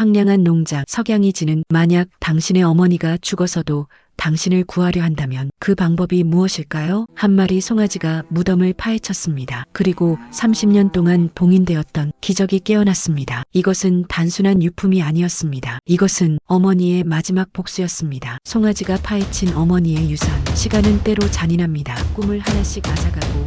황량한 농장 석양이 지는 만약 당신의 어머니가 죽어서도 당신을 구하려 한다면 그 방법이 무엇일까요? 한 마리 송아지가 무덤을 파헤쳤습니다. 그리고 30년 동안 봉인되었던 기적이 깨어났습니다. 이것은 단순한 유품이 아니었습니다. 이것은 어머니의 마지막 복수였습니다. 송아지가 파헤친 어머니의 유산. 시간은 때로 잔인합니다. 꿈을 하나씩 앗아가고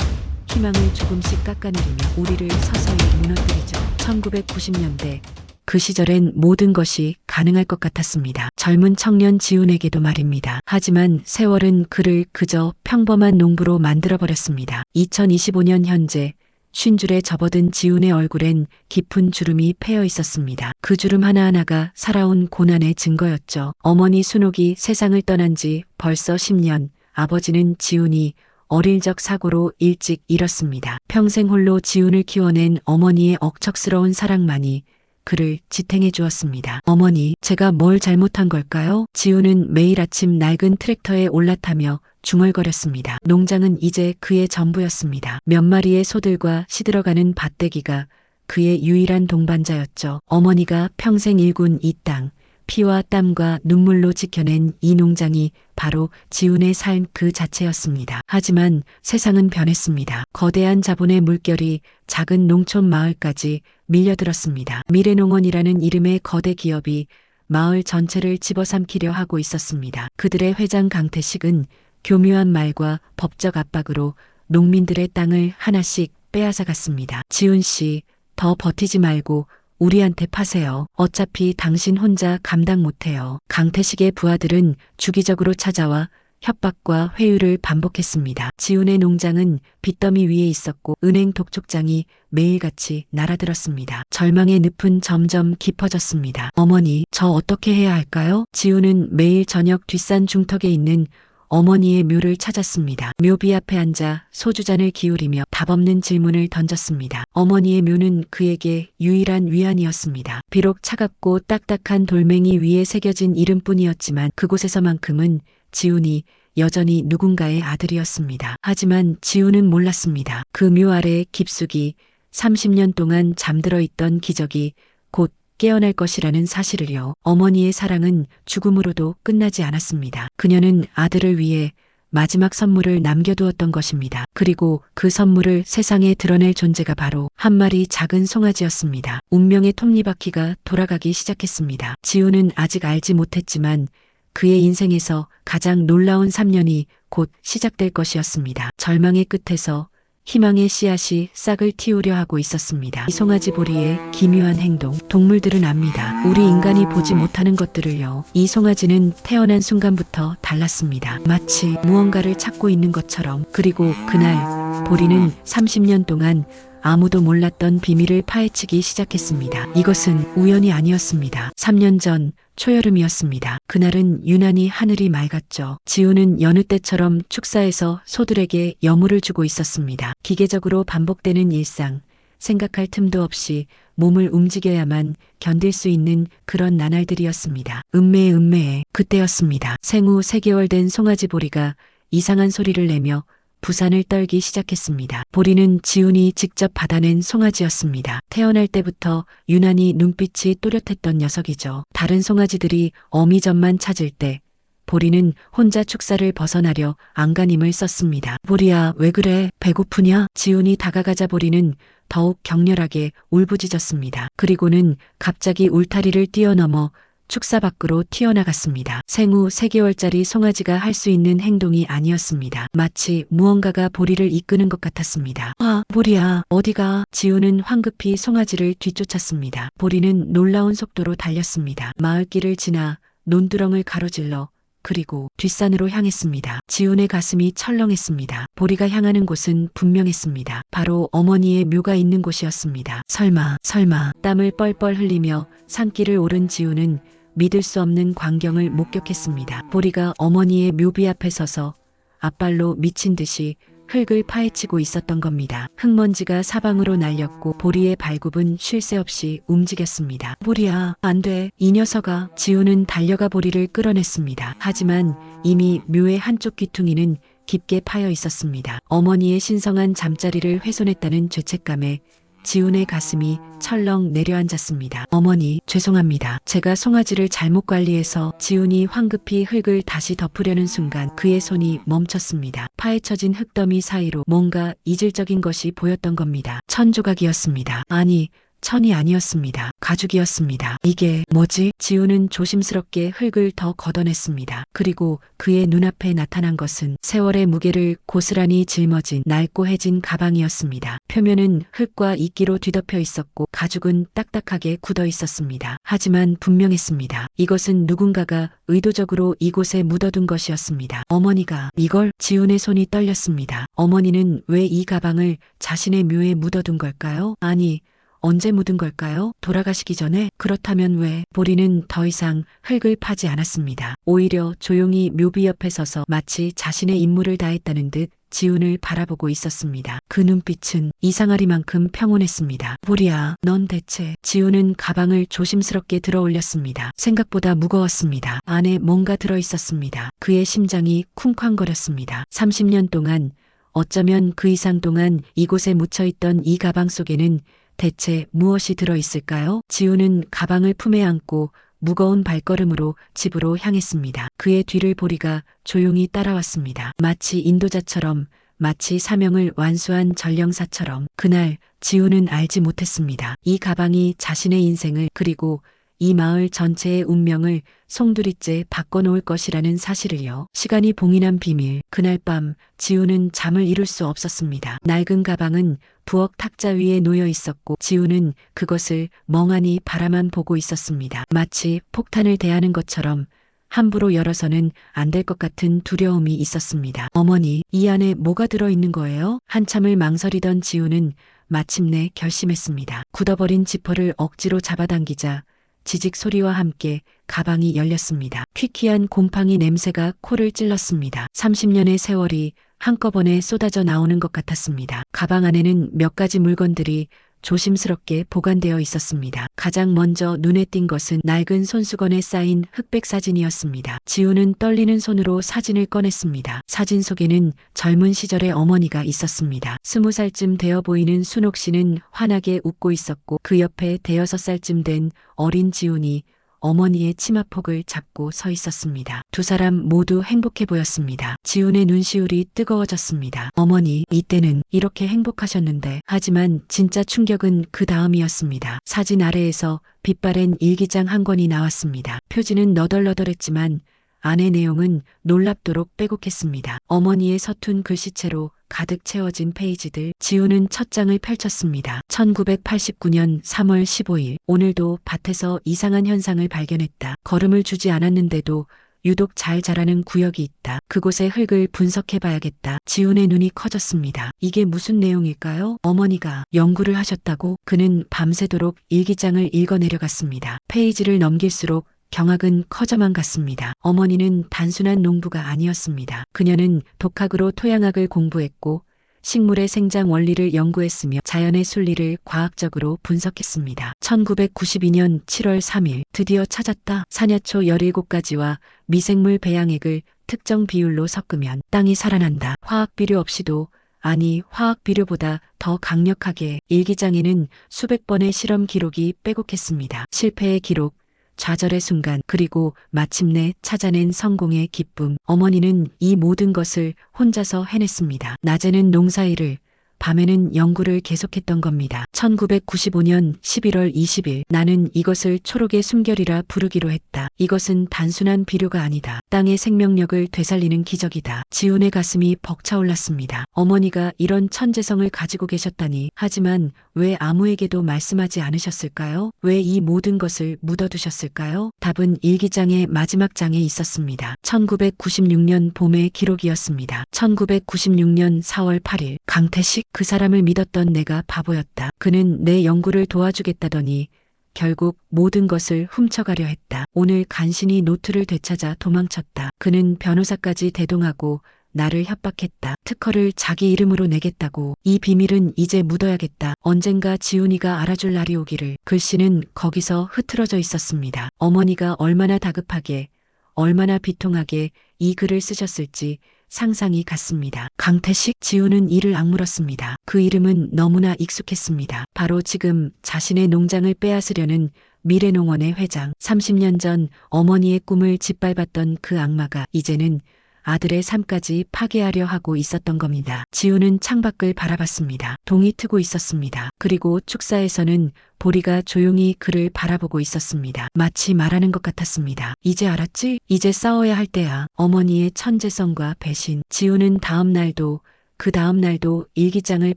희망을 조금씩 깎아내리며 우리를 서서히 무너뜨리죠. 1990년대 그 시절엔 모든 것이 가능할 것 같았습니다. 젊은 청년 지훈에게도 말입니다. 하지만 세월은 그를 그저 평범한 농부로 만들어버렸습니다. 2025년 현재 쉰줄에 접어든 지훈의 얼굴엔 깊은 주름이 패여 있었습니다. 그 주름 하나하나가 살아온 고난의 증거였죠. 어머니 순옥이 세상을 떠난 지 벌써 10년, 아버지는 지훈이 어릴 적 사고로 일찍 잃었습니다. 평생 홀로 지훈을 키워낸 어머니의 억척스러운 사랑만이 그를 지탱해 주었습니다. 어머니, 제가 뭘 잘못한 걸까요? 지우는 매일 아침 낡은 트랙터에 올라타며 중얼거렸습니다. 농장은 이제 그의 전부였습니다. 몇 마리의 소들과 시들어가는 밭대기가 그의 유일한 동반자였죠. 어머니가 평생 일군 이 땅, 피와 땀과 눈물로 지켜낸 이 농장이 바로 지훈의 삶 그 자체였습니다. 하지만 세상은 변했습니다. 거대한 자본의 물결이 작은 농촌 마을까지 밀려들었습니다. 미래농원이라는 이름의 거대 기업이 마을 전체를 집어삼키려 하고 있었습니다. 그들의 회장 강태식은 교묘한 말과 법적 압박으로 농민들의 땅을 하나씩 빼앗아갔습니다. 지훈 씨, 더 버티지 말고 우리한테 파세요. 어차피 당신 혼자 감당 못해요. 강태식의 부하들은 주기적으로 찾아와 협박과 회유를 반복했습니다. 지훈의 농장은 빚더미 위에 있었고 은행 독촉장이 매일같이 날아들었습니다. 절망의 늪은 점점 깊어졌습니다. 어머니, 저 어떻게 해야 할까요? 지훈은 매일 저녁 뒷산 중턱에 있는 어머니의 묘를 찾았습니다. 묘비 앞에 앉아 소주잔을 기울이며 답없는 질문을 던졌습니다. 어머니의 묘는 그에게 유일한 위안이었습니다. 비록 차갑고 딱딱한 돌멩이 위에 새겨진 이름뿐이었지만 그곳에서만큼은 지훈이 여전히 누군가의 아들이었습니다. 하지만 지훈은 몰랐습니다. 그 묘 아래 깊숙이 30년 동안 잠들어 있던 기적이 곧 깨어날 것이라는 사실을요. 어머니의 사랑은 죽음으로도 끝나지 않았습니다. 그녀는 아들을 위해 마지막 선물을 남겨두었던 것입니다. 그리고 그 선물을 세상에 드러낼 존재가 바로 한 마리 작은 송아지였습니다. 운명의 톱니바퀴가 돌아가기 시작했습니다. 지우는 아직 알지 못했지만 그의 인생에서 가장 놀라운 3년이 곧 시작될 것이었습니다. 절망의 끝에서 희망의 씨앗이 싹을 틔우려 하고 있었습니다. 이 송아지 보리의 기묘한 행동, 동물들은 압니다. 우리 인간이 보지 못하는 것들을요. 이 송아지는 태어난 순간부터 달랐습니다. 마치 무언가를 찾고 있는 것처럼. 그리고 그날 보리는 30년 동안 아무도 몰랐던 비밀을 파헤치기 시작했습니다. 이것은 우연이 아니었습니다. 3년 전 초여름이었습니다. 그날은 유난히 하늘이 맑았죠. 지우는 여느 때처럼 축사에서 소들에게 여물을 주고 있었습니다. 기계적으로 반복되는 일상, 생각할 틈도 없이 몸을 움직여야만 견딜 수 있는 그런 나날들이었습니다. 음매의 음매에 그때였습니다. 생후 3개월 된 송아지 보리가 이상한 소리를 내며 부산을 떨기 시작했습니다. 보리는 지훈이 직접 받아낸 송아지였습니다. 태어날 때부터 유난히 눈빛이 또렷했던 녀석이죠. 다른 송아지들이 어미젖만 찾을 때 보리는 혼자 축사를 벗어나려 안간힘을 썼습니다. 보리야, 왜 그래? 배고프냐? 지훈이 다가가자 보리는 더욱 격렬하게 울부짖었습니다. 그리고는 갑자기 울타리를 뛰어넘어 축사 밖으로 튀어나갔습니다. 생후 3개월짜리 송아지가 할 수 있는 행동이 아니었습니다. 마치 무언가가 보리를 이끄는 것 같았습니다. 아, 보리야, 어디가? 지우는 황급히 송아지를 뒤쫓았습니다. 보리는 놀라운 속도로 달렸습니다. 마을길을 지나 논두렁을 가로질러 그리고 뒷산으로 향했습니다. 지훈의 가슴이 철렁했습니다. 보리가 향하는 곳은 분명했습니다. 바로 어머니의 묘가 있는 곳이었습니다. 설마, 설마, 땀을 뻘뻘 흘리며 산길을 오른 지훈은 믿을 수 없는 광경을 목격했습니다. 보리가 어머니의 묘비 앞에 서서 앞발로 미친 듯이 흙을 파헤치고 있었던 겁니다. 흙먼지가 사방으로 날렸고 보리의 발굽은 쉴 새 없이 움직였습니다. 보리야, 안 돼. 이 녀석아. 지우는 달려가 보리를 끌어냈습니다. 하지만 이미 묘의 한쪽 귀퉁이는 깊게 파여 있었습니다. 어머니의 신성한 잠자리를 훼손했다는 죄책감에 지훈의 가슴이 철렁 내려앉았습니다. 어머니, 죄송합니다. 제가 송아지를 잘못 관리해서 지훈이 황급히 흙을 다시 덮으려는 순간 그의 손이 멈췄습니다. 파헤쳐진 흙더미 사이로 뭔가 이질적인 것이 보였던 겁니다. 천조각이었습니다. 아니, 천이 아니었습니다. 가죽이었습니다. 이게 뭐지? 지우는 조심스럽게 흙을 더 걷어냈습니다. 그리고 그의 눈앞에 나타난 것은 세월의 무게를 고스란히 짊어진 낡고 해진 가방이었습니다. 표면은 흙과 이끼로 뒤덮여 있었고 가죽은 딱딱하게 굳어 있었습니다. 하지만 분명했습니다. 이것은 누군가가 의도적으로 이곳에 묻어둔 것이었습니다. 어머니가 이걸 지훈의 손이 떨렸습니다. 어머니는 왜 이 가방을 자신의 묘에 묻어둔 걸까요? 아니, 언제 묻은 걸까요? 돌아가시기 전에 그렇다면 왜 보리는 더 이상 흙을 파지 않았습니다. 오히려 조용히 묘비 옆에 서서 마치 자신의 임무를 다했다는 듯 지훈을 바라보고 있었습니다. 그 눈빛은 이상하리만큼 평온했습니다. 보리야, 넌 대체 지훈은 가방을 조심스럽게 들어 올렸습니다. 생각보다 무거웠습니다. 안에 뭔가 들어 있었습니다. 그의 심장이 쿵쾅거렸습니다. 30년 동안 어쩌면 그 이상 동안 이곳에 묻혀있던 이 가방 속에는 대체 무엇이 들어있을까요? 지우는 가방을 품에 안고 무거운 발걸음으로 집으로 향했습니다. 그의 뒤를 보리가 조용히 따라왔습니다. 마치 인도자처럼 마치 사명을 완수한 전령사처럼 그날 지우는 알지 못했습니다. 이 가방이 자신의 인생을 그리고 이 마을 전체의 운명을 송두리째 바꿔놓을 것이라는 사실을요. 시간이 봉인한 비밀. 그날 밤 지우는 잠을 이룰 수 없었습니다. 낡은 가방은 부엌 탁자 위에 놓여 있었고 지우는 그것을 멍하니 바라만 보고 있었습니다. 마치 폭탄을 대하는 것처럼 함부로 열어서는 안 될 것 같은 두려움이 있었습니다. 어머니, 이 안에 뭐가 들어있는 거예요? 한참을 망설이던 지우는 마침내 결심했습니다. 굳어버린 지퍼를 억지로 잡아당기자 지직 소리와 함께 가방이 열렸습니다. 퀴퀴한 곰팡이 냄새가 코를 찔렀습니다. 30년의 세월이 한꺼번에 쏟아져 나오는 것 같았습니다. 가방 안에는 몇 가지 물건들이 조심스럽게 보관되어 있었습니다. 가장 먼저 눈에 띈 것은 낡은 손수건에 쌓인 흑백 사진이었습니다. 지우는 떨리는 손으로 사진을 꺼냈습니다. 사진 속에는 젊은 시절의 어머니가 있었습니다. 스무 살쯤 되어 보이는 순옥 씨는 환하게 웃고 있었고 그 옆에 대여섯 살쯤 된 어린 지훈이 어머니의 치마폭을 잡고 서 있었습니다. 두 사람 모두 행복해 보였습니다. 지훈의 눈시울이 뜨거워졌습니다. 어머니, 이때는 이렇게 행복하셨는데, 하지만 진짜 충격은 그 다음이었습니다. 사진 아래에서 빛바랜 일기장 한 권이 나왔습니다. 표지는 너덜너덜했지만 안의 내용은 놀랍도록 빼곡했습니다. 어머니의 서툰 글씨체로 가득 채워진 페이지들 지우는 첫 장을 펼쳤습니다. 1989년 3월 15일 오늘도 밭에서 이상한 현상을 발견했다. 걸음을 주지 않았는데도 유독 잘 자라는 구역이 있다. 그곳의 흙을 분석해봐야겠다. 지훈의 눈이 커졌습니다. 이게 무슨 내용일까요? 어머니가 연구를 하셨다고 그는 밤새도록 일기장을 읽어내려갔습니다. 페이지를 넘길수록 경악은 커져만 갔습니다. 어머니는 단순한 농부가 아니었습니다. 그녀는 독학으로 토양학을 공부했고 식물의 생장 원리를 연구했으며 자연의 순리를 과학적으로 분석했습니다. 1992년 7월 3일 드디어 찾았다. 산야초 17가지와 미생물 배양액을 특정 비율로 섞으면 땅이 살아난다. 화학 비료 없이도 아니 화학 비료보다 더 강력하게 일기장에는 수백 번의 실험 기록이 빼곡했습니다. 실패의 기록, 좌절의 순간 그리고 마침내 찾아낸 성공의 기쁨. 어머니는 이 모든 것을 혼자서 해냈습니다. 낮에는 농사일을 밤에는 연구를 계속했던 겁니다. 1995년 11월 20일 나는 이것을 초록의 숨결이라 부르기로 했다. 이것은 단순한 비료가 아니다. 땅의 생명력을 되살리는 기적이다. 지훈의 가슴이 벅차올랐습니다. 어머니가 이런 천재성을 가지고 계셨다니. 하지만 왜 아무에게도 말씀하지 않으셨을까요? 왜 이 모든 것을 묻어두셨을까요? 답은 일기장의 마지막 장에 있었습니다. 1996년 봄의 기록이었습니다. 1996년 4월 8일 강태식 그 사람을 믿었던 내가 바보였다. 그는 내 연구를 도와주겠다더니 결국 모든 것을 훔쳐가려 했다. 오늘 간신히 노트를 되찾아 도망쳤다. 그는 변호사까지 대동하고 나를 협박했다. 특허를 자기 이름으로 내겠다고. 이 비밀은 이제 묻어야겠다. 언젠가 지훈이가 알아줄 날이 오기를. 글씨는 거기서 흐트러져 있었습니다. 어머니가 얼마나 다급하게, 얼마나 비통하게 이 글을 쓰셨을지 상상이 갔습니다. 강태식 지우는 이를 악물었습니다. 그 이름은 너무나 익숙했습니다. 바로 지금 자신의 농장을 빼앗으려는 미래농원의 회장. 30년 전 어머니의 꿈을 짓밟았던 그 악마가 이제는 아들의 삶까지 파괴하려 하고 있었던 겁니다. 지우는 창밖을 바라봤습니다. 동이 트고 있었습니다. 그리고 축사에서는 보리가 조용히 그를 바라보고 있었습니다. 마치 말하는 것 같았습니다. 이제 알았지? 이제 싸워야 할 때야. 어머니의 천재성과 배신. 지우는 다음 날도 그 다음 날도 일기장을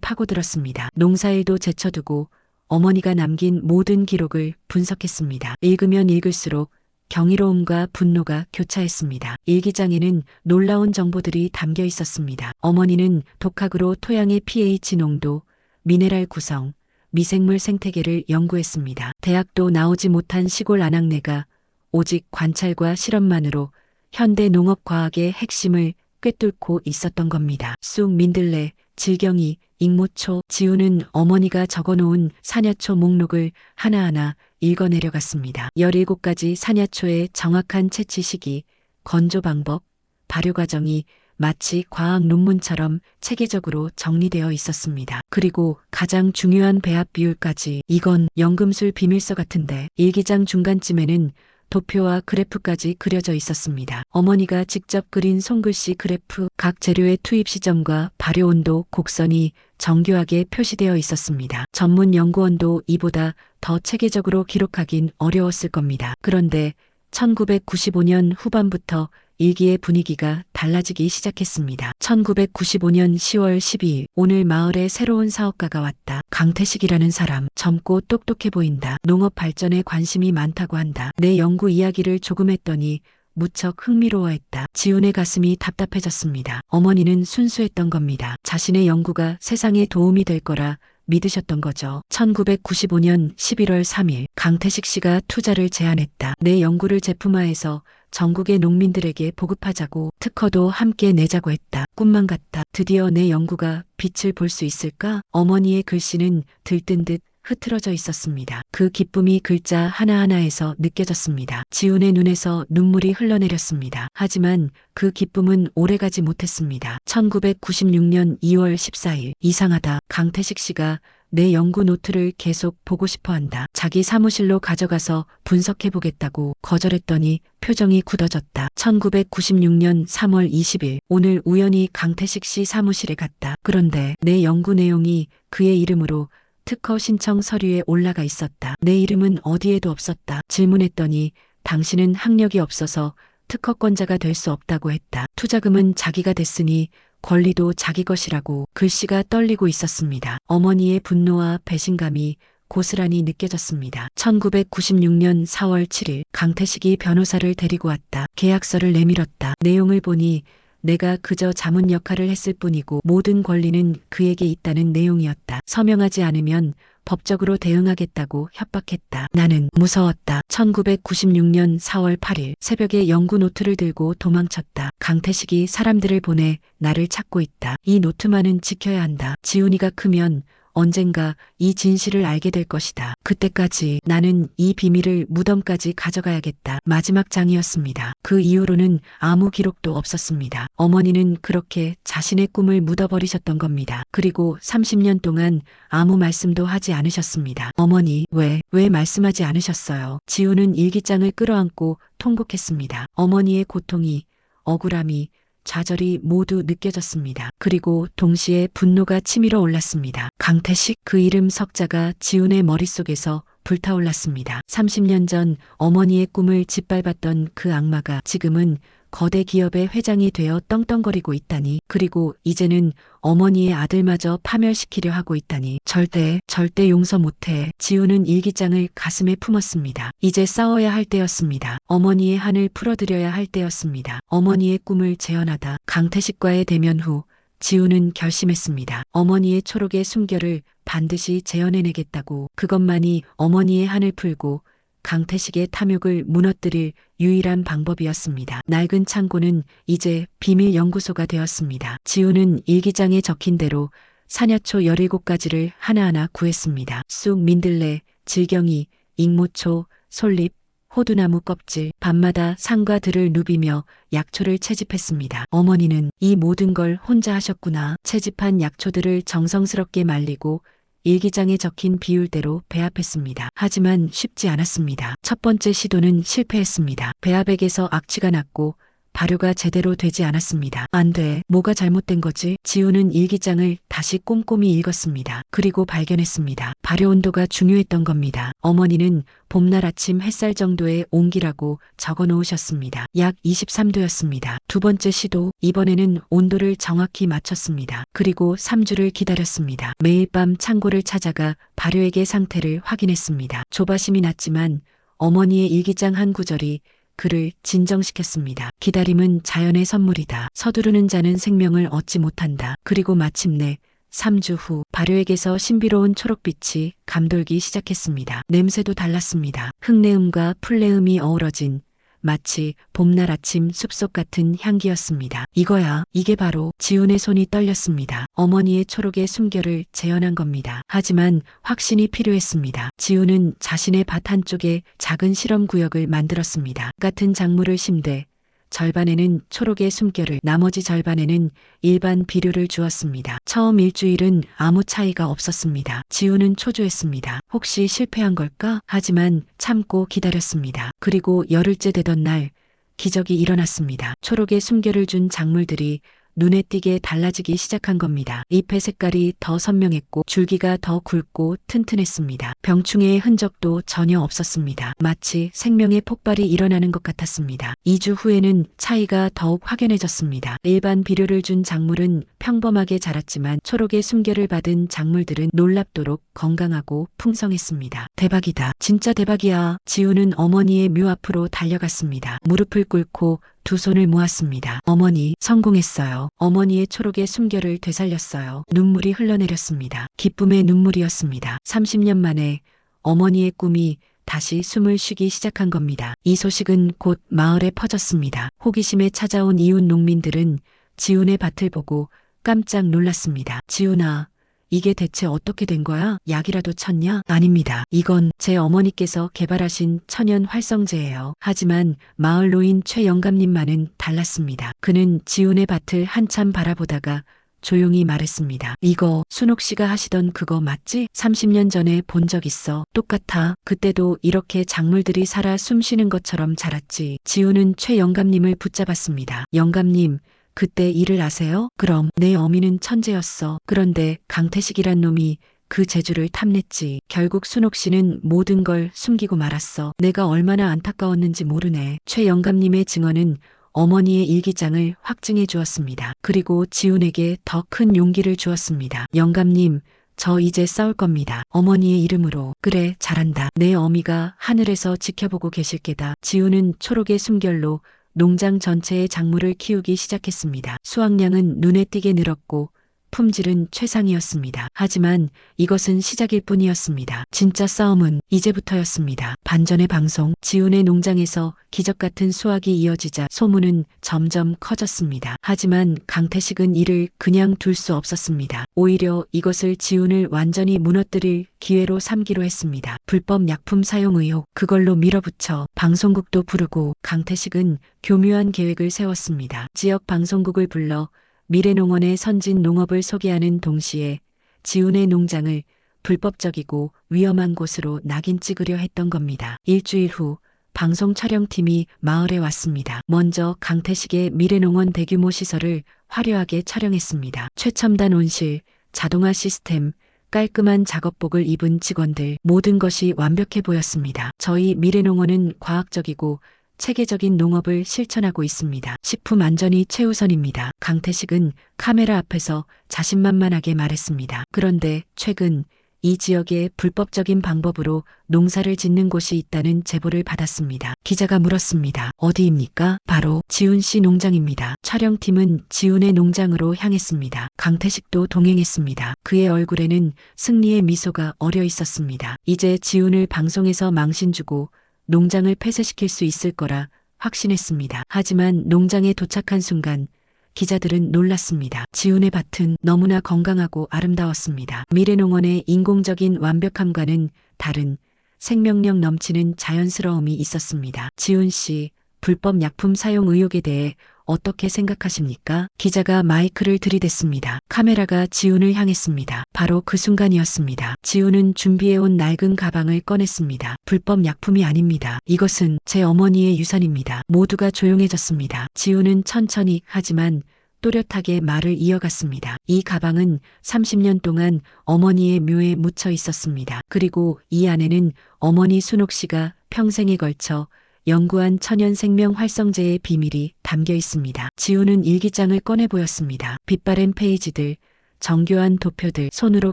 파고들었습니다. 농사일도 제쳐두고 어머니가 남긴 모든 기록을 분석했습니다. 읽으면 읽을수록 경이로움과 분노가 교차했습니다. 일기장에는 놀라운 정보들이 담겨 있었습니다. 어머니는 독학으로 토양의 pH 농도, 미네랄 구성, 미생물 생태계를 연구했습니다. 대학도 나오지 못한 시골 아낙네가 오직 관찰과 실험만으로 현대 농업 과학의 핵심을 꿰뚫고 있었던 겁니다. 쑥, 민들레, 질경이, 익모초, 지우는 어머니가 적어놓은 사냐초 목록을 하나하나 읽어 내려갔습니다. 17가지 사냐초의 정확한 채취 시기, 건조 방법, 발효 과정이 마치 과학 논문처럼 체계적으로 정리되어 있었습니다. 그리고 가장 중요한 배합 비율까지 이건 연금술 비밀서 같은데 일기장 중간쯤에는 도표와 그래프까지 그려져 있었습니다. 어머니가 직접 그린 손글씨 그래프, 각 재료의 투입 시점과 발효 온도, 곡선이 정교하게 표시되어 있었습니다. 전문 연구원도 이보다 더 체계적으로 기록하긴 어려웠을 겁니다. 그런데 1995년 후반부터 일기의 분위기가 달라지기 시작했습니다. 1995년 10월 12일 오늘 마을에 새로운 사업가가 왔다. 강태식이라는 사람 젊고 똑똑해 보인다. 농업 발전에 관심이 많다고 한다. 내 연구 이야기를 조금 했더니 무척 흥미로워했다. 지훈의 가슴이 답답해졌습니다. 어머니는 순수했던 겁니다. 자신의 연구가 세상에 도움이 될 거라 믿으셨던 거죠. 1995년 11월 3일 강태식 씨가 투자를 제안했다. 내 연구를 제품화해서 전국의 농민들에게 보급하자고 특허도 함께 내자고 했다. 꿈만 같다. 드디어 내 연구가 빛을 볼 수 있을까? 어머니의 글씨는 들뜬 듯 흐트러져 있었습니다. 그 기쁨이 글자 하나하나에서 느껴졌습니다. 지훈의 눈에서 눈물이 흘러내렸습니다. 하지만 그 기쁨은 오래가지 못했습니다. 1996년 2월 14일 이상하다. 강태식 씨가 내 연구 노트를 계속 보고 싶어 한다. 자기 사무실로 가져가서 분석해 보겠다고 거절했더니 표정이 굳어졌다. 1996년 3월 20일 오늘 우연히 강태식 씨 사무실에 갔다. 그런데 내 연구 내용이 그의 이름으로 특허 신청 서류에 올라가 있었다. 내 이름은 어디에도 없었다. 질문했더니 당신은 학력이 없어서 특허권자가 될 수 없다고 했다. 투자금은 자기가 됐으니 권리도 자기 것이라고 글씨가 떨리고 있었습니다. 어머니의 분노와 배신감이 고스란히 느껴졌습니다. 1996년 4월 7일 강태식이 변호사를 데리고 왔다. 계약서를 내밀었다. 내용을 보니 내가 그저 자문 역할을 했을 뿐이고 모든 권리는 그에게 있다는 내용이었다. 서명하지 않으면 법적으로 대응하겠다고 협박했다. 나는 무서웠다. 1996년 4월 8일 새벽에 연구 노트를 들고 도망쳤다. 강태식이 사람들을 보내 나를 찾고 있다. 이 노트만은 지켜야 한다. 지훈이가 크면 언젠가 이 진실을 알게 될 것이다. 그때까지 나는 이 비밀을 무덤까지 가져가야겠다. 마지막 장이었습니다. 그 이후로는 아무 기록도 없었습니다. 어머니는 그렇게 자신의 꿈을 묻어버리셨던 겁니다. 그리고 30년 동안 아무 말씀도 하지 않으셨습니다. 어머니, 왜, 왜 말씀하지 않으셨어요? 지우는 일기장을 끌어안고 통곡했습니다. 어머니의 고통이, 억울함이, 좌절이 모두 느껴졌습니다. 그리고 동시에 분노가 치밀어 올랐습니다. 강태식 그 이름 석자가 지훈의 머릿속에서 불타올랐습니다. 30년 전 어머니의 꿈을 짓밟았던 그 악마가 지금은 거대 기업의 회장이 되어 떵떵거리고 있다니 그리고 이제는 어머니의 아들마저 파멸시키려 하고 있다니 절대 절대 용서 못해 지우는 일기장을 가슴에 품었습니다. 이제 싸워야 할 때였습니다. 어머니의 한을 풀어드려야 할 때였습니다. 어머니의 꿈을 재현하다 강태식과의 대면 후 지우는 결심했습니다. 어머니의 초록의 숨결을 반드시 재현해내겠다고 그것만이 어머니의 한을 풀고 강태식의 탐욕을 무너뜨릴 유일한 방법이었습니다. 낡은 창고는 이제 비밀 연구소가 되었습니다. 지우는 일기장에 적힌 대로 사냐초 17가지를 하나하나 구했습니다. 쑥, 민들레, 질경이, 익모초, 솔잎, 호두나무 껍질, 밤마다 상과 들을 누비며 약초를 채집했습니다. 어머니는 이 모든 걸 혼자 하셨구나. 채집한 약초들을 정성스럽게 말리고 일기장에 적힌 비율대로 배합했습니다. 하지만 쉽지 않았습니다. 첫 번째 시도는 실패했습니다. 배합액에서 악취가 났고 발효가 제대로 되지 않았습니다. 안 돼. 뭐가 잘못된 거지? 지우는 일기장을 다시 꼼꼼히 읽었습니다. 그리고 발견했습니다. 발효 온도가 중요했던 겁니다. 어머니는 봄날 아침 햇살 정도의 온기라고 적어 놓으셨습니다. 약 23도였습니다. 두 번째 시도, 이번에는 온도를 정확히 맞췄습니다. 그리고 3주를 기다렸습니다. 매일 밤 창고를 찾아가 발효액의 상태를 확인했습니다. 조바심이 났지만 어머니의 일기장 한 구절이 그를 진정시켰습니다. 기다림은 자연의 선물이다. 서두르는 자는 생명을 얻지 못한다. 그리고 마침내 3주 후 발효액에서 신비로운 초록빛이 감돌기 시작했습니다. 냄새도 달랐습니다. 흙내음과 풀내음이 어우러진 마치 봄날 아침 숲속 같은 향기였습니다. 이거야, 이게 바로 지훈의 손이 떨렸습니다. 어머니의 초록의 숨결을 재현한 겁니다. 하지만 확신이 필요했습니다. 지훈은 자신의 밭 한쪽에 작은 실험 구역을 만들었습니다. 같은 작물을 심되 절반에는 초록의 숨결을 나머지 절반에는 일반 비료를 주었습니다. 처음 일주일은 아무 차이가 없었습니다. 지우는 초조했습니다. 혹시 실패한 걸까? 하지만 참고 기다렸습니다. 그리고 열흘째 되던 날 기적이 일어났습니다. 초록의 숨결을 준 작물들이 눈에 띄게 달라지기 시작한 겁니다. 잎의 색깔이 더 선명했고 줄기가 더 굵고 튼튼했습니다. 병충해의 흔적도 전혀 없었습니다. 마치 생명의 폭발이 일어나는 것 같았습니다. 2주 후에는 차이가 더욱 확연해졌습니다. 일반 비료를 준 작물은 평범하게 자랐지만 초록의 숨결을 받은 작물들은 놀랍도록 건강하고 풍성했습니다. 대박이다. 진짜 대박이야. 지우는 어머니의 묘 앞으로 달려갔습니다. 무릎을 꿇고 두 손을 모았습니다. 어머니, 성공했어요. 어머니의 초록의 숨결을 되살렸어요. 눈물이 흘러내렸습니다. 기쁨의 눈물이었습니다. 30년 만에 어머니의 꿈이 다시 숨을 쉬기 시작한 겁니다. 이 소식은 곧 마을에 퍼졌습니다. 호기심에 찾아온 이웃 농민들은 지훈의 밭을 보고 깜짝 놀랐습니다. 지훈아, 이게 대체 어떻게 된 거야? 약이라도 쳤냐? 아닙니다. 이건 제 어머니께서 개발하신 천연 활성제예요. 하지만 마을 노인 최 영감님만은 달랐습니다. 그는 지훈의 밭을 한참 바라보다가 조용히 말했습니다. 이거 순옥 씨가 하시던 그거 맞지? 30년 전에 본 적 있어. 똑같아. 그때도 이렇게 작물들이 살아 숨쉬는 것처럼 자랐지. 지훈은 최 영감님을 붙잡았습니다. 영감님, 그때 일을 아세요? 그럼 내 어미는 천재였어. 그런데 강태식이란 놈이 그 재주를 탐냈지. 결국 순옥 씨는 모든 걸 숨기고 말았어. 내가 얼마나 안타까웠는지 모르네. 최 영감님의 증언은 어머니의 일기장을 확증해 주었습니다. 그리고 지훈에게 더 큰 용기를 주었습니다. 영감님, 저 이제 싸울 겁니다. 어머니의 이름으로. 그래, 잘한다. 내 어미가 하늘에서 지켜보고 계실 게다. 지훈은 초록의 숨결로 농장 전체의 작물을 키우기 시작했습니다. 수확량은 눈에 띄게 늘었고 품질은 최상이었습니다. 하지만 이것은 시작일 뿐이었습니다. 진짜 싸움은 이제부터였습니다. 반전의 방송, 지훈의 농장에서 기적 같은 수확이 이어지자 소문은 점점 커졌습니다. 하지만 강태식은 이를 그냥 둘 수 없었습니다. 오히려 이것을 지훈을 완전히 무너뜨릴 기회로 삼기로 했습니다. 불법 약품 사용 의혹, 그걸로 밀어붙여 방송국도 부르고 강태식은 교묘한 계획을 세웠습니다. 지역 방송국을 불러 미래농원의 선진 농업을 소개하는 동시에 지훈의 농장을 불법적이고 위험한 곳으로 낙인 찍으려 했던 겁니다. 일주일 후 방송 촬영팀이 마을에 왔습니다. 먼저 강태식의 미래농원 대규모 시설을 화려하게 촬영했습니다. 최첨단 온실, 자동화 시스템, 깔끔한 작업복을 입은 직원들 모든 것이 완벽해 보였습니다. 저희 미래농원은 과학적이고 체계적인 농업을 실천하고 있습니다. 식품 안전이 최우선입니다. 강태식은 카메라 앞에서 자신만만하게 말했습니다. 그런데 최근 이 지역에 불법적인 방법으로 농사를 짓는 곳이 있다는 제보를 받았습니다. 기자가 물었습니다. 어디입니까? 바로 지훈 씨 농장입니다. 촬영팀은 지훈의 농장으로 향했습니다. 강태식도 동행했습니다. 그의 얼굴에는 승리의 미소가 어려 있었습니다. 이제 지훈을 방송에서 망신 주고 농장을 폐쇄시킬 수 있을 거라 확신했습니다. 하지만 농장에 도착한 순간 기자들은 놀랐습니다. 지훈의 밭은 너무나 건강하고 아름다웠습니다. 미래농원의 인공적인 완벽함과는 다른 생명력 넘치는 자연스러움이 있었습니다. 지훈 씨, 불법 약품 사용 의혹에 대해 어떻게 생각하십니까? 기자가 마이크를 들이댔습니다. 카메라가 지훈을 향했습니다. 바로 그 순간이었습니다. 지훈은 준비해온 낡은 가방을 꺼냈습니다. 불법 약품이 아닙니다. 이것은 제 어머니의 유산입니다. 모두가 조용해졌습니다. 지훈은 천천히 하지만 또렷하게 말을 이어갔습니다. 이 가방은 30년 동안 어머니의 묘에 묻혀 있었습니다. 그리고 이 안에는 어머니 순옥 씨가 평생에 걸쳐 연구한 천연 생명 활성제의 비밀이 담겨 있습니다. 지우는 일기장을 꺼내 보였습니다. 빛바랜 페이지들, 정교한 도표들, 손으로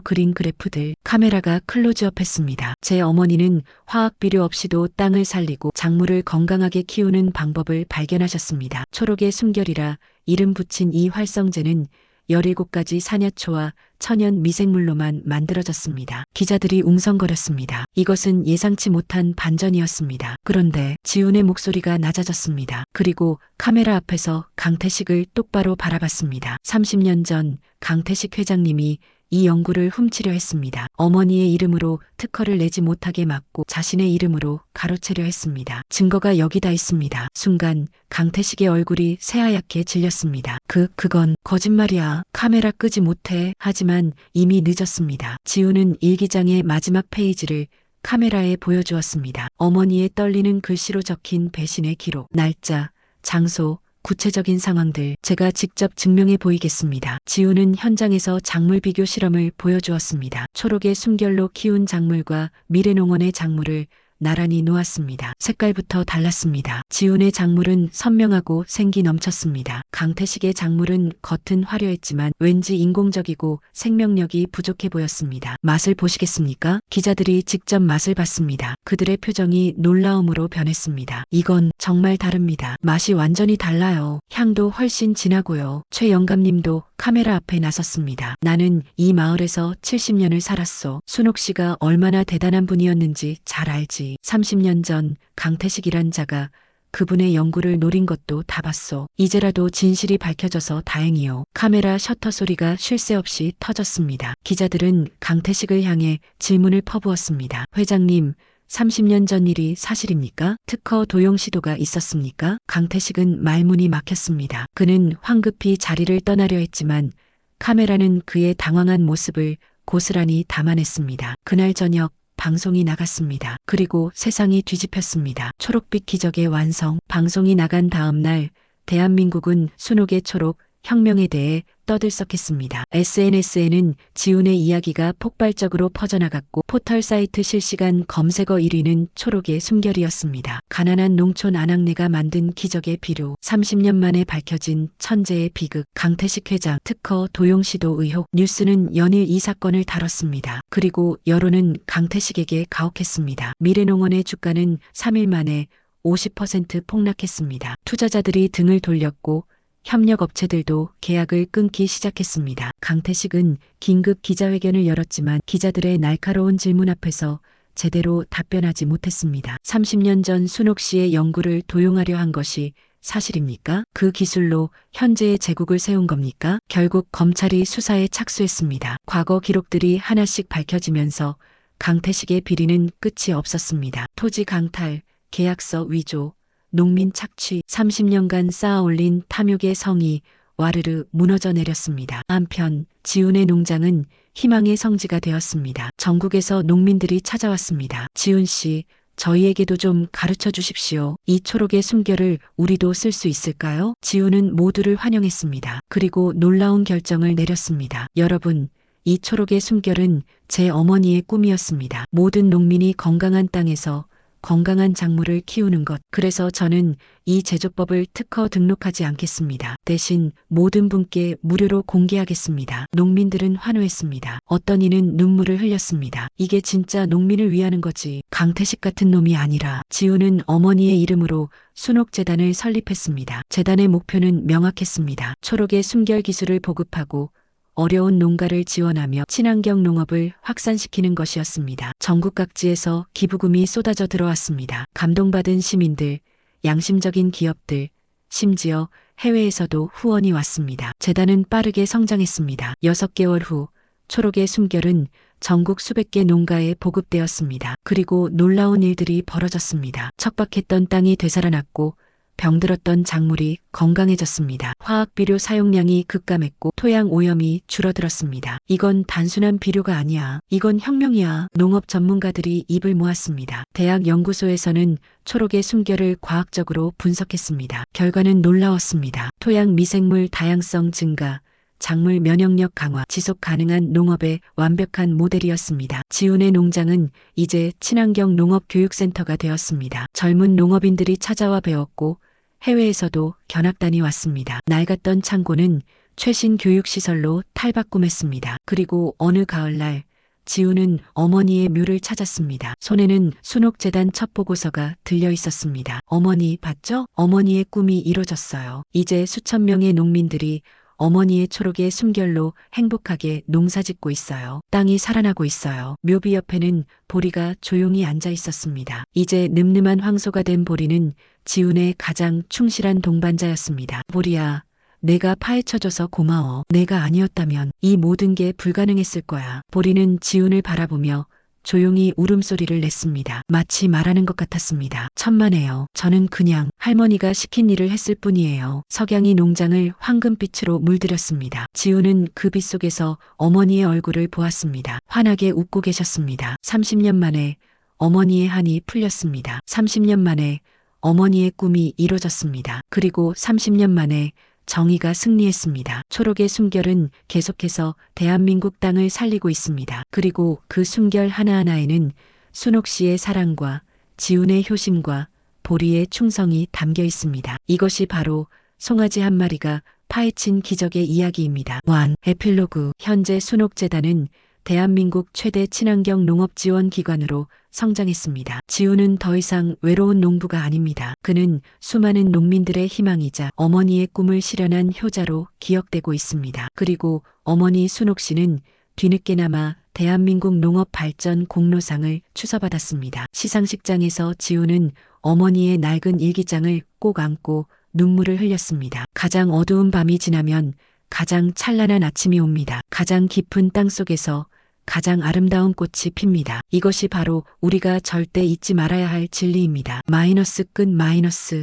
그린 그래프들, 카메라가 클로즈업 했습니다. 제 어머니는 화학 비료 없이도 땅을 살리고 작물을 건강하게 키우는 방법을 발견하셨습니다. 초록의 숨결이라 이름 붙인 이 활성제는 17가지 산야초와 천연 미생물로만 만들어졌습니다. 기자들이 웅성거렸습니다. 이것은 예상치 못한 반전이었습니다. 그런데 지훈의 목소리가 낮아졌습니다. 그리고 카메라 앞에서 강태식을 똑바로 바라봤습니다. 30년 전 강태식 회장님이 이 연구를 훔치려 했습니다. 어머니의 이름으로 특허를 내지 못하게 막고 자신의 이름으로 가로채려 했습니다. 증거가 여기다 있습니다. 순간 강태식의 얼굴이 새하얗게 질렸습니다. 그, 그건 거짓말이야. 카메라 끄지 못해. 하지만 이미 늦었습니다. 지우는 일기장의 마지막 페이지를 카메라에 보여주었습니다. 어머니의 떨리는 글씨로 적힌 배신의 기록, 날짜, 장소, 구체적인 상황들 제가 직접 증명해 보이겠습니다. 지우는 현장에서 작물 비교 실험을 보여주었습니다. 초록의 숨결로 키운 작물과 미래농원의 작물을 나란히 놓았습니다. 색깔부터 달랐습니다. 지훈의 작물은 선명하고 생기 넘쳤습니다. 강태식의 작물은 겉은 화려했지만 왠지 인공적이고 생명력이 부족해 보였습니다. 맛을 보시겠습니까? 기자들이 직접 맛을 봤습니다. 그들의 표정이 놀라움으로 변했습니다. 이건 정말 다릅니다. 맛이 완전히 달라요. 향도 훨씬 진하고요. 최영감님도 카메라 앞에 나섰습니다. 나는 이 마을에서 70년을 살았어. 순옥 씨가 얼마나 대단한 분이었는지 잘 알지. 30년 전 강태식이란 자가 그분의 연구를 노린 것도 다 봤어. 이제라도 진실이 밝혀져서 다행이요. 카메라 셔터 소리가 쉴 새 없이 터졌습니다. 기자들은 강태식을 향해 질문을 퍼부었습니다. 회장님, 30년 전 일이 사실입니까? 특허 도용 시도가 있었습니까? 강태식은 말문이 막혔습니다. 그는 황급히 자리를 떠나려 했지만 카메라는 그의 당황한 모습을 고스란히 담아냈습니다. 그날 저녁 방송이 나갔습니다. 그리고 세상이 뒤집혔습니다. 초록빛 기적의 완성. 방송이 나간 다음 날 대한민국은 순옥의 초록 혁명에 대해 떠들썩했습니다. SNS에는 지훈의 이야기가 폭발적으로 퍼져나갔고 포털 사이트 실시간 검색어 1위는 초록의 숨결이었습니다. 가난한 농촌 안악내가 만든 기적의 비료, 30년 만에 밝혀진 천재의 비극, 강태식 회장, 특허 도용 시도 의혹, 뉴스는 연일 이 사건을 다뤘습니다. 그리고 여론은 강태식에게 가혹했습니다. 미래농원의 주가는 3일 만에 50% 폭락했습니다. 투자자들이 등을 돌렸고 협력업체들도 계약을 끊기 시작했습니다. 강태식은 긴급 기자회견을 열었지만 기자들의 날카로운 질문 앞에서 제대로 답변하지 못했습니다. 30년 전 순옥 씨의 연구를 도용하려 한 것이 사실입니까? 그 기술로 현재의 제국을 세운 겁니까? 결국 검찰이 수사에 착수했습니다. 과거 기록들이 하나씩 밝혀지면서 강태식의 비리는 끝이 없었습니다. 토지 강탈, 계약서 위조, 농민 착취 30년간 쌓아 올린 탐욕의 성이 와르르 무너져 내렸습니다. 한편 지훈의 농장은 희망의 성지가 되었습니다. 전국에서 농민들이 찾아왔습니다. 지훈 씨, 저희에게도 좀 가르쳐 주십시오. 이 초록의 숨결을 우리도 쓸 수 있을까요? 지훈은 모두를 환영했습니다. 그리고 놀라운 결정을 내렸습니다. 여러분, 이 초록의 숨결은 제 어머니의 꿈이었습니다. 모든 농민이 건강한 땅에서 건강한 작물을 키우는 것. 그래서 저는 이 제조법을 특허 등록하지 않겠습니다. 대신 모든 분께 무료로 공개하겠습니다. 농민들은 환호했습니다. 어떤 이는 눈물을 흘렸습니다. 이게 진짜 농민을 위하는 거지. 강태식 같은 놈이 아니라 지우는 어머니의 이름으로 순옥재단을 설립했습니다. 재단의 목표는 명확했습니다. 초록의 숨결 기술을 보급하고 어려운 농가를 지원하며 친환경 농업을 확산시키는 것이었습니다. 전국 각지에서 기부금이 쏟아져 들어왔습니다. 감동받은 시민들, 양심적인 기업들, 심지어 해외에서도 후원이 왔습니다. 재단은 빠르게 성장했습니다. 6개월 후 초록의 숨결은 전국 수백 개 농가에 보급되었습니다. 그리고 놀라운 일들이 벌어졌습니다. 척박했던 땅이 되살아났고 병들었던 작물이 건강해졌습니다. 화학 비료 사용량이 급감했고 토양 오염이 줄어들었습니다. 이건 단순한 비료가 아니야. 이건 혁명이야. 농업 전문가들이 입을 모았습니다. 대학 연구소에서는 초록의 숨결을 과학적으로 분석했습니다. 결과는 놀라웠습니다. 토양 미생물 다양성 증가, 작물 면역력 강화, 지속 가능한 농업의 완벽한 모델이었습니다. 지훈의 농장은 이제 친환경 농업 교육센터가 되었습니다. 젊은 농업인들이 찾아와 배웠고 해외에서도 견학단이 왔습니다. 낡았던 창고는 최신 교육시설로 탈바꿈했습니다. 그리고 어느 가을날 지우는 어머니의 묘를 찾았습니다. 손에는 순옥재단 첫 보고서가 들려 있었습니다. 어머니 봤죠? 어머니의 꿈이 이루어졌어요. 이제 수천 명의 농민들이 어머니의 초록의 숨결로 행복하게 농사 짓고 있어요. 땅이 살아나고 있어요. 묘비 옆에는 보리가 조용히 앉아 있었습니다. 이제 늠름한 황소가 된 보리는 지훈의 가장 충실한 동반자였습니다. 보리야, 내가 파헤쳐줘서 고마워. 내가 아니었다면 이 모든 게 불가능했을 거야. 보리는 지훈을 바라보며 조용히 울음소리를 냈습니다. 마치 말하는 것 같았습니다. 천만에요. 저는 그냥 할머니가 시킨 일을 했을 뿐이에요. 석양이 농장을 황금빛으로 물들였습니다. 지우는 그 빛 속에서 어머니의 얼굴을 보았습니다. 환하게 웃고 계셨습니다. 30년 만에 어머니의 한이 풀렸습니다. 30년 만에 어머니의 꿈이 이루어졌습니다. 그리고 30년 만에 정의가 승리했습니다. 초록의 숨결은 계속해서 대한민국 땅을 살리고 있습니다. 그리고 그 숨결 하나하나에는 순옥 씨의 사랑과 지훈의 효심과 보리의 충성이 담겨 있습니다. 이것이 바로 송아지 한 마리가 파헤친 기적의 이야기입니다. 완 에필로그 현재 순옥재단은 대한민국 최대 친환경 농업 지원 기관으로 성장했습니다. 지우는 더 이상 외로운 농부가 아닙니다. 그는 수많은 농민들의 희망이자 어머니의 꿈을 실현한 효자로 기억되고 있습니다. 그리고 어머니 순옥 씨는 뒤늦게나마 대한민국 농업 발전 공로상을 추서받았습니다. 시상식장에서 지우는 어머니의 낡은 일기장을 꼭 안고 눈물을 흘렸습니다. 가장 어두운 밤이 지나면 가장 찬란한 아침이 옵니다. 가장 깊은 땅 속에서 가장 아름다운 꽃이 핍니다. 이것이 바로 우리가 절대 잊지 말아야 할 진리입니다. 마이너스 끝 마이너스